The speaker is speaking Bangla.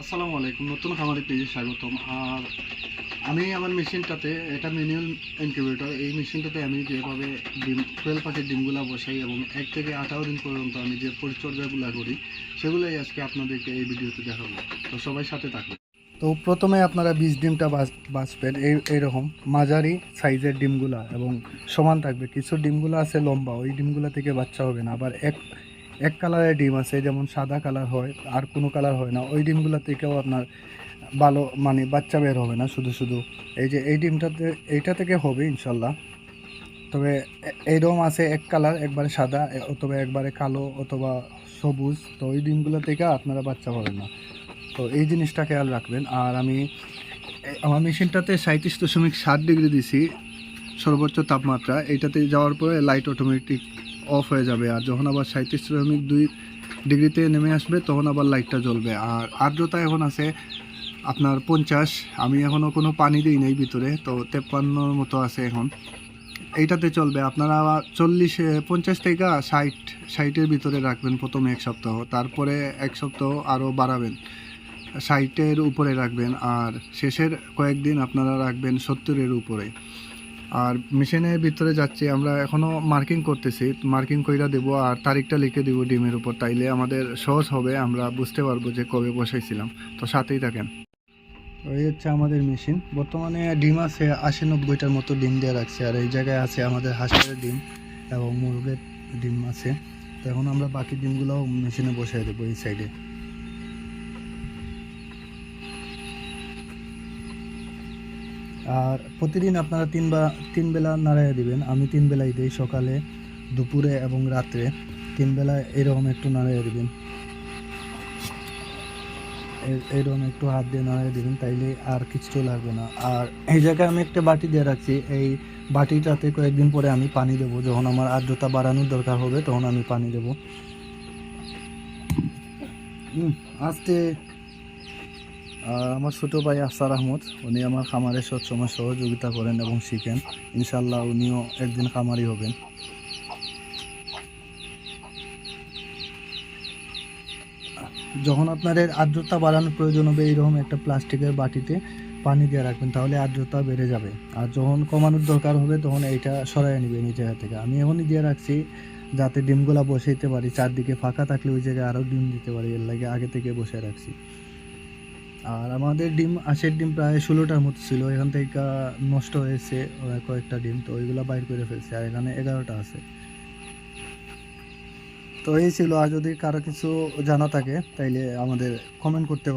আসসালামু আলাইকুম, নতুন খামারি পেজে স্বাগতম। আর আমি আমার মেশিনটাতে এটা ম্যানুয়াল ইনকিউবেটর এই মেশিনটাতে আমি যেভাবে ডিম টুয়েলভ পাখির ডিমগুলো বসাই এবং এক থেকে আঠারো দিন পর্যন্ত আমি যে পরিচর্যাগুলো করি, সেগুলোই আজকে আপনাদেরকে এই ভিডিওতে দেখাবো। তো সবাই সাথে থাকুন। তো প্রথমে আপনারা বীজ ডিমটা বাছবেন এই, এইরকম মাঝারি সাইজের ডিমগুলা এবং সমান থাকবে। কিছু ডিমগুলো আছে লম্বা, ওই ডিমগুলো থেকে বাচ্চা হবে না। আবার এক এক কালারের ডিম আছে, যেমন সাদা কালার হয়, আর কোনো কালার হয় না। ওই ডিমগুলো থেকেও আপনার ভালো মানে বাচ্চা বের হবে না শুধু শুধু। এই যে এই ডিমটাতে, এইটা থেকে হবে ইনশাল্লাহ। তবে এইরকম আছে এক কালার, একবারে সাদা অথবা একবারে কালো অথবা সবুজ। তো ওই ডিমগুলো থেকে আপনারা বাচ্চা পাবেন না। তো এই জিনিসটা খেয়াল রাখবেন। আর আমি আমার মেশিনটাতে সাঁত্রিশ দশমিক ষাট ডিগ্রি দিছি সর্বোচ্চ তাপমাত্রা। এইটাতে যাওয়ার পরে লাইট অটোমেটিক অফ হয়ে যাবে। আর যখন আবার সাঁত্রিশ দশমিক দুই ডিগ্রিতে নেমে আসবে, তখন আবার লাইটটা জ্বলবে। আর আর্দ্রতা এখন আছে আপনার পঞ্চাশ। আমি এখনও কোনো পানি দিই নাই ভিতরে, তো তেপ্পান্নর মতো আছে এখন। এইটাতে চলবে। আপনারা চল্লিশ পঞ্চাশ থেকে ষাট, ষাটের ভিতরে রাখবেন প্রথমে এক সপ্তাহ। তারপরে এক সপ্তাহ আরও বাড়াবেন। ষাটের উপরে রাখবেন। আর শেষের কয়েকদিন আপনারা রাখবেন সত্তরের উপরে। আর মেশিনের ভিতরে যাচ্ছি, আমরা এখনও মার্কিং করতেছি মার্কিং কইরা দেবো আর তারিখটা লিখে দেবো ডিমের উপর, তাইলে আমাদের সহজ হবে, আমরা বুঝতে পারব যে কবে বসাইছিলাম। তো সাথেই থাকেন। এই হচ্ছে আমাদের মেশিন। বর্তমানে ডিম আছে আশি নব্বইটার মতো ডিম দেওয়া রাখছে, আর এই জায়গায় আছে আমাদের হাঁসের ডিম এবং মুরগের ডিম আছে। তো এখন আমরা বাকি ডিমগুলোও মেশিনে বসাই দেবো এই সাইডে আর প্রতিদিন আপনারা তিন বা তিন বেলা নাড়াইয়া দিবেন। আমি তিন বেলাই দিই সকালে, দুপুরে এবং রাত্রে। তিন বেলা এরকম একটু নাড়াইয়া দিবেন। এরকম একটু হাত দিয়ে নাড়াই দিবেন, তাইলে আর কিছু লাগবে না। আর এই জায়গায় আমি একটা বাটি দিয়ে রাখছি। এই বাটিটাতে কয়েকদিন পরে আমি পানি দেবো। যখন আমার আর্দ্রতা বাড়ানোর দরকার হবে, তখন আমি পানি দেবো। আস্তে আমার ছোটো ভাই আফসার আহমদ, উনি আমার খামারে সবসময় সহযোগিতা করেন এবং শিখেন। ইনশাল্লাহ উনিও একদিন খামারি হবেন। যখন আপনাদের আর্দ্রতা বাড়ানোর প্রয়োজন হবে, এইরকম একটা প্লাস্টিকের বাটিতে পানি দিয়ে রাখবেন, তাহলে আর্দ্রতা বেড়ে যাবে। আর যখন কমানোর দরকার হবে, তখন এইটা সরাই নেবেন এই জায়গা থেকে। আমি এখনই দিয়ে রাখছি, যাতে ডিমগুলা বসাইতে পারি, চারদিকে ফাঁকা থাকলে ওই জায়গায় আরও ডিম দিতে পারি, এর লাগে আগে থেকে বসে রাখছি। আর আমাদের ডিম, আশের ডিম প্রায় ষোলোটার মতো ছিল, এখান থেকে নষ্ট হয়েছে কয়েকটা ডিম, তো ওইগুলো বাইর করে ফেলছে, আর এখানে এগারোটা আছে। তো এই ছিল, আর যদি কারও কিছু জানা থাকে, তাইলে আমাদের কমেন্ট করতে